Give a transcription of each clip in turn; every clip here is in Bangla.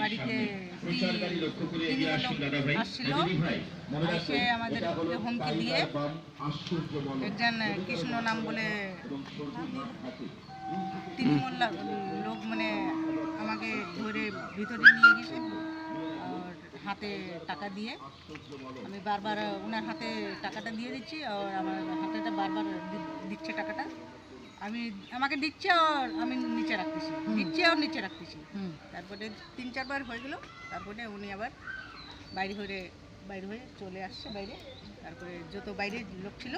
বাড়িতে আসছিল। এসে আমাদেরকে হুমকি দিয়ে একজন কৃষ্ণ নাম বলে তিন লোক মানে আমাকে ধরে ভিতরে নিয়ে গেছে হাতে টাকা দিয়ে। আমি বারবার ওনার হাতে টাকাটা দিয়ে দিচ্ছি আর আমার হাতেটা বারবার দিচ্ছে টাকাটা। আমি আমাকে দিচ্ছে আর আমি নিচে রাখতেছি। দিচ্ছে আর নিচে রাখতেছি। তারপরে তিন চারবার হয়ে গেল। তারপরে উনি আবার বাইরে হয়ে বাইরে হয়ে চলে আসছে বাইরে। তারপরে যত বাইরে লোক ছিল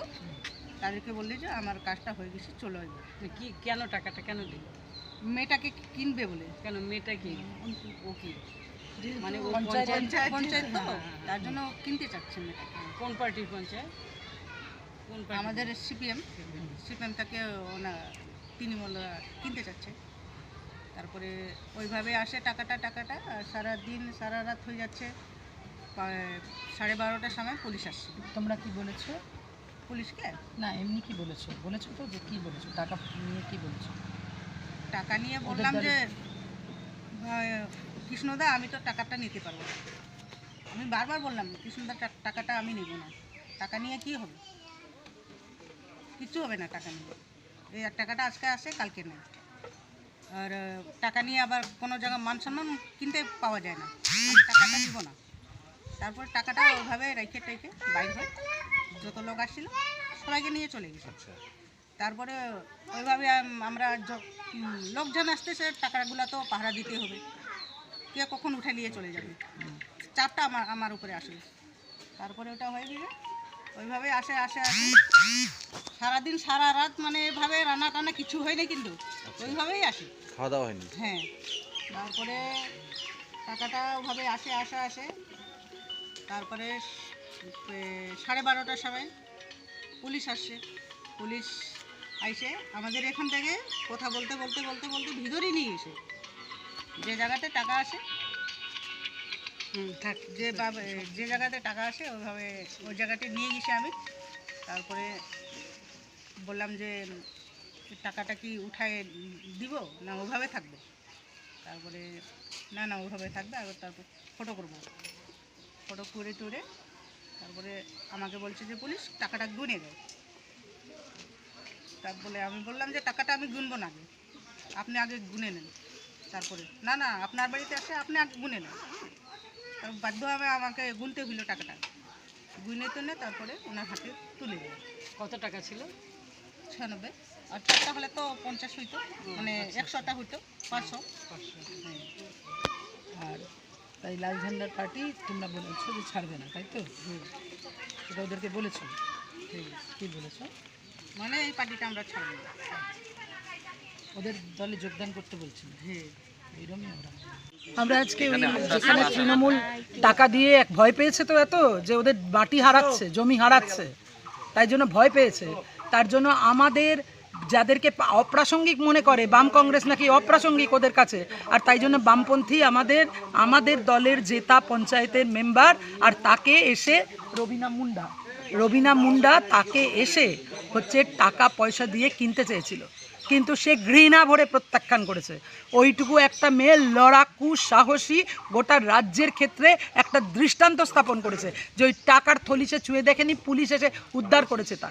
তাদেরকে বললে যে আমার কাজটা হয়ে গেছে চলে আসবে। মানে কি কেন টাকাটা কেন দিল? মেয়েটাকে কিনবে বলে। কেন মেয়েটা কি? ও কি? মানে পঞ্চায়েত তো হ্যাঁ, হ্যাঁ, তার জন্য কিনতে চাচ্ছে মেয়েটাকে। কোন পার্টির পঞ্চায়েত? আমাদের সিপিএম সিপিএম তাকে ওনা তৃণমূলরা কিনতে চাচ্ছে। তারপরে ওইভাবে আসে টাকাটা টাকাটা আর সারা দিন সারা রাত হয়ে যাচ্ছে। সাড়ে বারোটার সময় পুলিশ আসছে। তোমরা কি বলেছ? পুলিশকে? না এমনি কি বলেছ? বলেছ তো যে কী বলেছ? টাকা নিয়ে কি বলেছ? টাকা নিয়ে বললাম যে কৃষ্ণদা আমি তো টাকাটা নিতে পারব না। আমি বারবার বললাম কৃষ্ণদা টাকাটা আমি নেব না। টাকা নিয়ে কি হবে? কিচ্ছু হবে না টাকা নিয়ে। এই টাকাটা আজকে আসে কালকে নেই। আর টাকা নিয়ে আবার কোনো জায়গায় মান সম্মান কিনতে পাওয়া যায় না। টাকাটা নিব না। তারপর টাকাটা ওইভাবে রেখে টেখে বাইর হয় যত লোক আসছিল সবাইকে নিয়ে চলে গেছে। তারপরে ওইভাবে আমরা লোকজন আসতেছে টাকাগুলো তো পাহারা দিতে হবে। কে কখন উঠে নিয়ে চলে যাবে? চাপটা আমার আমার উপরে আসবে তারপরে ওটা হয়ে গেছে ওইভাবে আসে আসে আসে। সারাদিন সারা রাত মানে এভাবে রান্না টান্না কিছু হয়নি কিন্তু। ওইভাবেই আসে। খাওয়া দাওয়া হয়নি? হ্যাঁ। তারপরে টাকাটা ওভাবে আসে আসে আসে। তারপরে সাড়ে বারোটার সময় পুলিশ আসছে পুলিশ আইসে আমাদের এখান থেকে কথা বলতে বলতে বলতে বলতে ভিতরই নিয়ে এসে যে জায়গাতে টাকা আসে থাক, যে যে জায়গাতে টাকা আসে ওইভাবে ওই জায়গাতে নিয়ে গেছি আমি। তারপরে বললাম যে, টাকাটা কি উঠায় দিব? না ওইভাবে থাকবে। তারপরে, না না ওইভাবে থাকবে। আর তারপর ফটো করব। ফটো করে টুরে তারপরে আমাকে বলছে যে, পুলিশ, টাকাটা গুনে দেয় তারপরে আমি বললাম যে, টাকাটা আমি গুনবো না আগে। আপনি আগে গুনে নেন। তারপরে, না না, আপনার বাড়িতে আসে, আপনি আগে গুনে নেন। বাধ্য হবে আমাকে গুনতে হইল টাকাটা। গুনে তুলে তারপরে ওনার হাতে তুলে দেয় কত টাকা ছিল? ছিয়ানব্বই। আর চারটা হলে তো পঞ্চাশ হইতো মানে একশোটা হইতো পাঁচশো। হ্যাঁ। আর তাই লাল ঝান্ডার পার্টি তোমরা বলেছ যে ছাড়বে না তাই তো? সেটা ওদেরকে বলেছ? কি বলেছ? মানে এই পার্টিটা আমরা ছাড়বো না। ওদের দলে যোগদান করতে বলছিল। হ্যাঁ আমরা আজকে ওই যেখানে তৃণমূল টাকা দিয়ে এক ভয় পেয়েছে তো এত যে ওদের মাটি হারাচ্ছে, জমি হারাচ্ছে। তাই জন্য ভয় পেয়েছে। তার জন্য আমাদের যাদেরকে অপ্রাসঙ্গিক মনে করে, বাম কংগ্রেস নাকি অপ্রাসঙ্গিক ওদের কাছে, আর তাই জন্য বামপন্থী আমাদের আমাদের দলের জেতা পঞ্চায়েতের মেম্বার, আর তাকে এসে রবিনা মুন্ডা রবিনা মুন্ডা তাকে এসে হচ্ছে টাকা পয়সা দিয়ে কিনতে চেয়েছিল। কিন্তু সে ঘৃণা ভরে প্রত্যাখ্যান করেছে। ওইটুকু একটা মেয়ে লড়াকু, সাহসী, গোটা রাজ্যের ক্ষেত্রে একটা দৃষ্টান্ত স্থাপন করেছে। যে ওই টাকার থলি সে চুয়ে দেখেনি, পুলিশ এসে উদ্ধার করেছে তা